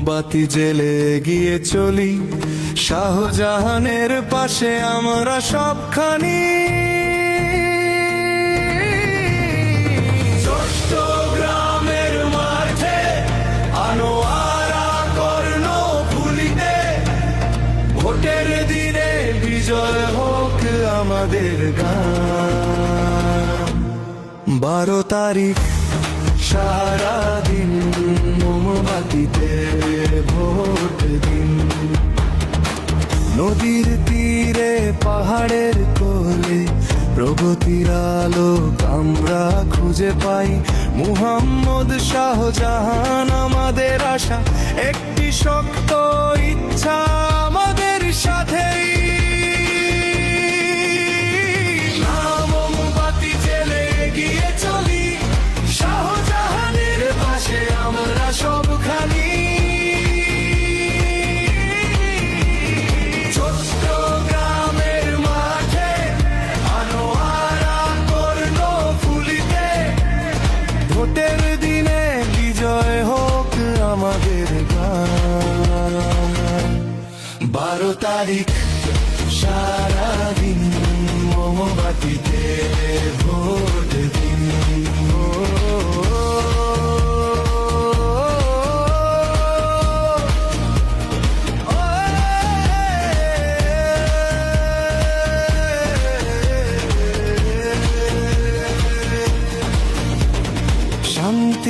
মোমবাতি জেলে গিয়ে চলি। শাহজাহানের পাশে আমরা সবখানি। ভোটের দিনে বিজয় হোক আমাদের বারো তারিখ সারাদিন মোমবাতিতে ভোট দিন। নদীর তীরে, পাহাড়ের কোলে প্রগতির আলো আমরা খুঁজে পাই। মুহাম্মদ শাহজাহান, আমাদের আশা, একটি শক্ত ইচ্ছা আমাদের সাথেই বারো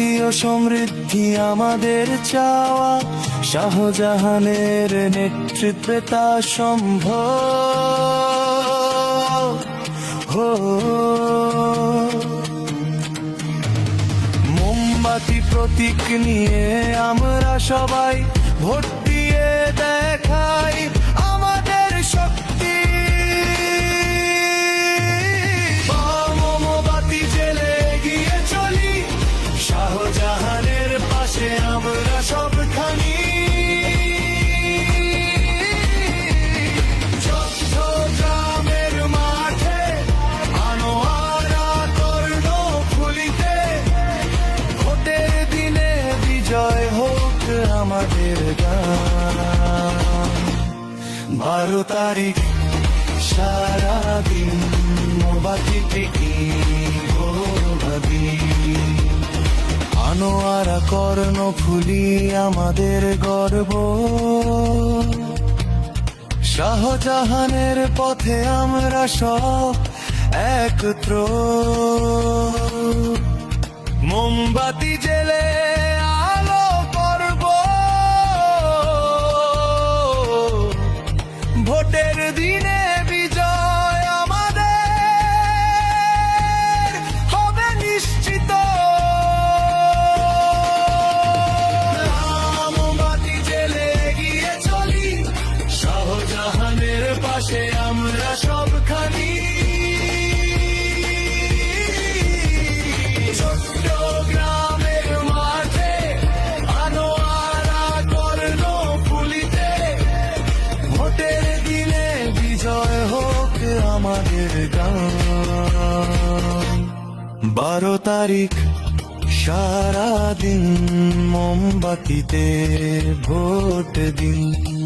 শান্তি ও সমৃদ্ধি আমাদের চাওয়া, শাহজাহানের নেতৃত্বে তা সম্ভব। হো। মোমবাতি প্রতীক নিয়ে আমরা সবাই ভোট দিয়ে দেখাই। আমাদের গান বারো তারিখ সারাদিন মোবাতি টিকি ভাবি? আনোয়ারা কর্ণ ফুলি আমাদের গর্ব। শাহজাহানের পথে আমরা সব একত্র। মোমবাতি জেলে বারো তারিখ সারাদিন মোমবাতিতে ভোট দিন।